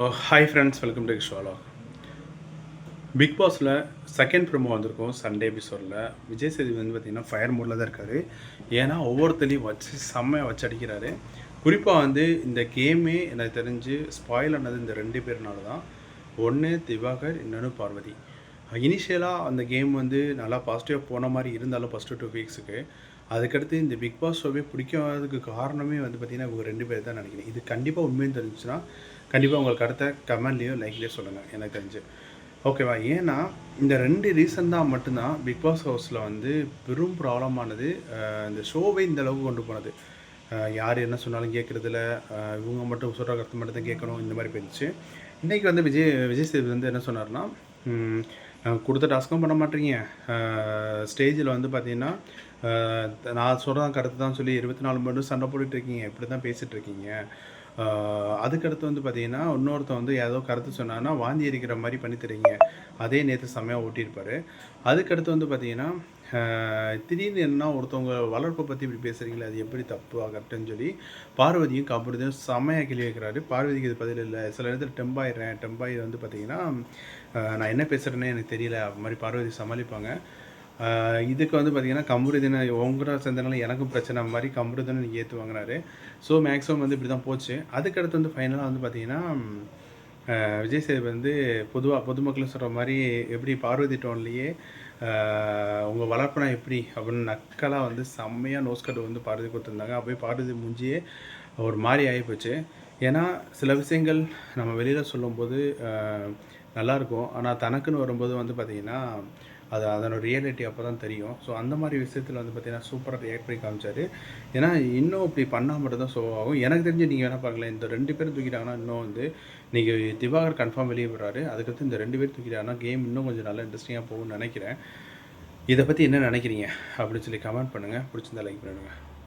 Hi friends welcome to ஷோலோ big பாஸில் second promo வந்திருக்கும் சண்டே எபிசோடில் விஜய் சேதுபதி வந்து பார்த்திங்கன்னா ஃபயர் மோடில் தான் இருக்கார். ஏன்னா ஒவ்வொருத்தரையும் வச்சு செம்மையாக வச்சு அடிக்கிறாரு. குறிப்பாக வந்து இந்த கேமே எனக்கு தெரிஞ்சு ஸ்பாயில் ஆனது இந்த ரெண்டு பேர்னால தான். ஒன்று திவாகர் இன்னொன்று பார்வதி. இனிஷியலாக அந்த கேம் வந்து நல்லா பாசிட்டிவாக போன மாதிரி இருந்தாலும் ஃபஸ்ட்டு டூ வீக்ஸுக்கு அதுக்கடுத்து இந்த பிக் பாஸ் ஷோவே பிடிக்காததுக்கு காரணமே வந்து பார்த்திங்கன்னா இவங்க ரெண்டு பேர் தான் நினைக்கிறேன். இது கண்டிப்பாக உண்மைன்னு தெரிஞ்சுன்னா கண்டிப்பாக உங்களுக்கு அடுத்த கமெண்ட்லேயோ லைக்லேயோ சொல்லுங்கள் எனக்கு தெரிஞ்சு. ஓகேவா ஏன்னா இந்த ரெண்டு ரீசன் தான் மட்டும்தான் பிக் பாஸ் ஹவுஸில் வந்து பெரும் ப்ராப்ளமானது இந்த ஷோவை இந்த அளவுக்கு கொண்டு போனது. யார் என்ன சொன்னாலும் கேட்குறதில்ல இவங்க மட்டும் சொல்கிற கருத்து மட்டும் தான் கேட்கணும். இந்த மாதிரி போயிடுச்சு. இன்றைக்கி வந்து விஜய் விஜய் சேது வந்து என்ன சொன்னார்னா கொடுத்த டாஸ்க்கும் பண்ண மாட்டீங்க. ஸ்டேஜில் வந்து பார்த்தீங்கன்னா நான் சொல்கிறதான் கருத்து தான் சொல்லி இருபத்தி நாலு மணி நேரம் சண்டை போட்டுட்ருக்கீங்க இப்படி தான் பேசிகிட்டு இருக்கீங்க. அதுக்கடுத்து வந்து பார்த்தீங்கன்னா இன்னொருத்தன் வந்து ஏதோ கருத்து சொன்னான்னா வாந்தி அடிக்கிற மாதிரி பண்ணி தரீங்க. அதே நேற்று செம்மையாக ஓட்டியிருப்பார். அதுக்கடுத்து வந்து பார்த்தீங்கன்னா திடீர்னு என்ன ஒருத்தவங்க வளர்ப்பை பற்றி இப்படி பேசுகிறீங்களே அது எப்படி தப்பு கரெக்டுன்னு சொல்லி பார்வதியும் கபடியும் செம்மையாக கிளி வைக்கிறாரு பார்வதிக்கு இது பதில் இல்லை. சில நேரத்தில் டெம்பாயிடுறேன். டெம்பாயி வந்து பார்த்தீங்கன்னா நான் என்ன பேசுகிறேன்னே எனக்கு தெரியல. அது மாதிரி பார்வதி சமாளிப்பாங்க. இதுக்கு வந்து பார்த்தீங்கன்னா கம்புருதினை உங்களோட சேர்ந்தனால எனக்கும் பிரச்சனை. மாதிரி கம்புருதினை நீங்கள் ஏற்று வாங்கினாரு ஸோ மேக்ஸிமம் வந்து இப்படி தான் போச்சு. அதுக்கடுத்து வந்து ஃபைனலாக வந்து பார்த்தீங்கன்னா விஜய் சேது வந்து பொதுவாக பொதுமக்கள் சொல்கிற மாதிரி எப்படி பார்வதி டோன்லேயே உங்கள் வளர்ப்புனா எப்படி அப்படின்னு நக்கலாக வந்து செம்மையாக நோஸ்கட் வந்து பார்வதி கொடுத்துருந்தாங்க. அப்போயே பார்வதி மூஞ்சியே ஒரு மாதிரி ஆகிப்போச்சு ஏன்னா சில விஷயங்கள் நம்ம வெளியில் சொல்லும்போது நல்லாயிருக்கும் ஆனால் தனக்குன்னு வரும்போது வந்து பார்த்திங்கன்னா அது அதனோட ரியாலிட்டி அப்போ தான் தெரியும். ஸோ அந்த மாதிரி விஷயத்தில் வந்து பார்த்தீங்கன்னா சூப்பராக ரியாக்ட் பண்ணி காமிச்சார். ஏன்னா இன்னும் இப்படி பண்ணால் மட்டும் தான் ஆகும். எனக்கு தெரிஞ்சு நீங்கள் வேணால் பார்க்கலாம் இந்த ரெண்டு பேரும் தூக்கிட்டாங்கன்னா இன்னும் வந்து நீங்கள் திவாகர் கன்ஃபார்ம் வெளியே விடுறாரு அதுக்கடுத்து இந்த ரெண்டு பேர் தூக்கிட்டாங்கன்னா கேம் இன்னும் கொஞ்சம் நல்லா இன்ட்ரெஸ்டிங்காக போகும்னு நினைக்கிறேன். இதை பற்றி என்ன நினைக்கிறீங்க? அப்படின்னு சொல்லி கமெண்ட் பண்ணுங்கள் பிடிச்சிருந்தா லைக் பண்ணுங்கள்